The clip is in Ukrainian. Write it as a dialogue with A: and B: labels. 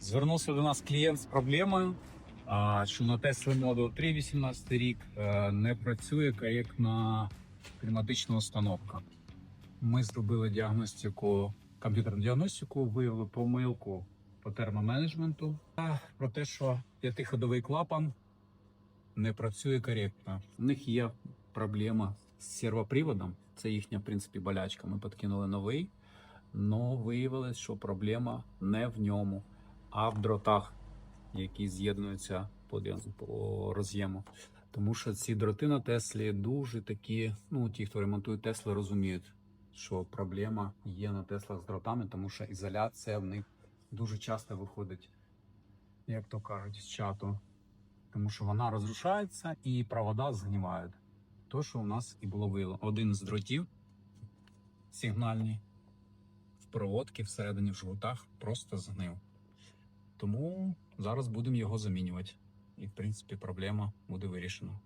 A: Звернувся до нас клієнт з проблемою, що на Tesla Model 3 18 рік е, не працює коректна кліматична установка. Ми зробили діагностику, комп'ютерну діагностику, виявили помилку по термоменеджменту та про те, що п'ятиходовий клапан не працює коректно. В них є проблема з сервоприводом. Це їхня, в принципі, болячка. Ми підкинули новий, але виявилось, що проблема не в ньому, а в дротах, які з'єднуються по, роз'єму. Тому що ці дроти на Теслі дуже такі, ну ті, хто ремонтує Тесли, розуміють, що проблема є на Теслах з дротами, тому що ізоляція в них дуже часто виходить, як то кажуть, з чату. Тому що вона розрушається і провода згнивають. То, що у нас і було виявлено. Один з дротів сигнальний в проводці всередині в жгутах просто згнив. Тому зараз будемо його замінювати. І, в принципі, проблема буде вирішена.